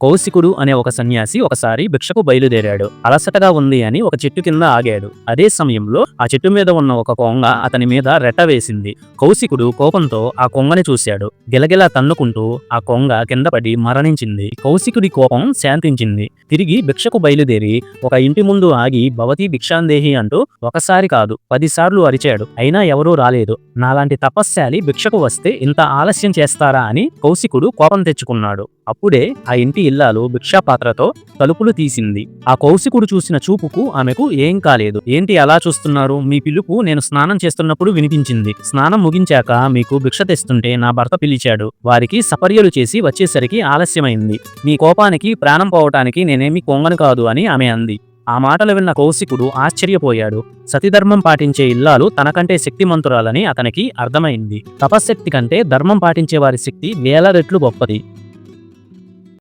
కౌశికుడు అనే ఒక సన్యాసి ఒకసారి భిక్షకు బయలుదేరాడు. అలసటగా ఉంది అని ఒక చెట్టు కింద ఆగాడు. అదే సమయంలో ఆ చెట్టు మీద ఉన్న ఒక కొంగ అతని మీద రెట్ట వేసింది. కౌశికుడు కోపంతో ఆ కొంగని చూశాడు. గిలగిలా తన్నుకుంటూ ఆ కొంగ కింద పడి మరణించింది. కౌశికుడి కోపం శాంతించింది. తిరిగి భిక్షకు బయలుదేరి ఒక ఇంటి ముందు ఆగి భవతి భిక్షాందేహి అంటూ ఒకసారి కాదు పదిసార్లు అరిచాడు. అయినా ఎవరూ రాలేదు. నాలాంటి తపస్శాలి భిక్షకు వస్తే ఇంత ఆలస్యం చేస్తారా అని కౌశికుడు కోపం తెచ్చుకున్నాడు. అప్పుడే ఆ ఇంటి ఇల్లాలు భిక్షాపాత్రతో తలుపులు తీసింది. ఆ కౌశికుడు చూసిన చూపుకు ఆమెకు ఏం కాలేదు. ఏంటి అలా చూస్తున్నారు? మీ పిలుపు నేను స్నానం చేస్తున్నప్పుడు వినిపించింది. స్నానం ముగించాక మీకు భిక్ష తెస్తుంటే నా భర్త పిలిచాడు. వారికి సపర్యలు చేసి వచ్చేసరికి ఆలస్యమైంది. మీ కోపానికి ప్రాణం పోవటానికి నేనేమి కొంగను కాదు అని ఆమె అంది. ఆ మాటలు విన్న కౌశికుడు ఆశ్చర్యపోయాడు. సతిధర్మం పాటించే ఇల్లాలు తనకంటే శక్తిమంతురాలని అతనికి అర్థమైంది. తపశ్శక్తి కంటే ధర్మం పాటించే వారి శక్తి వేల రెట్లు గొప్పది.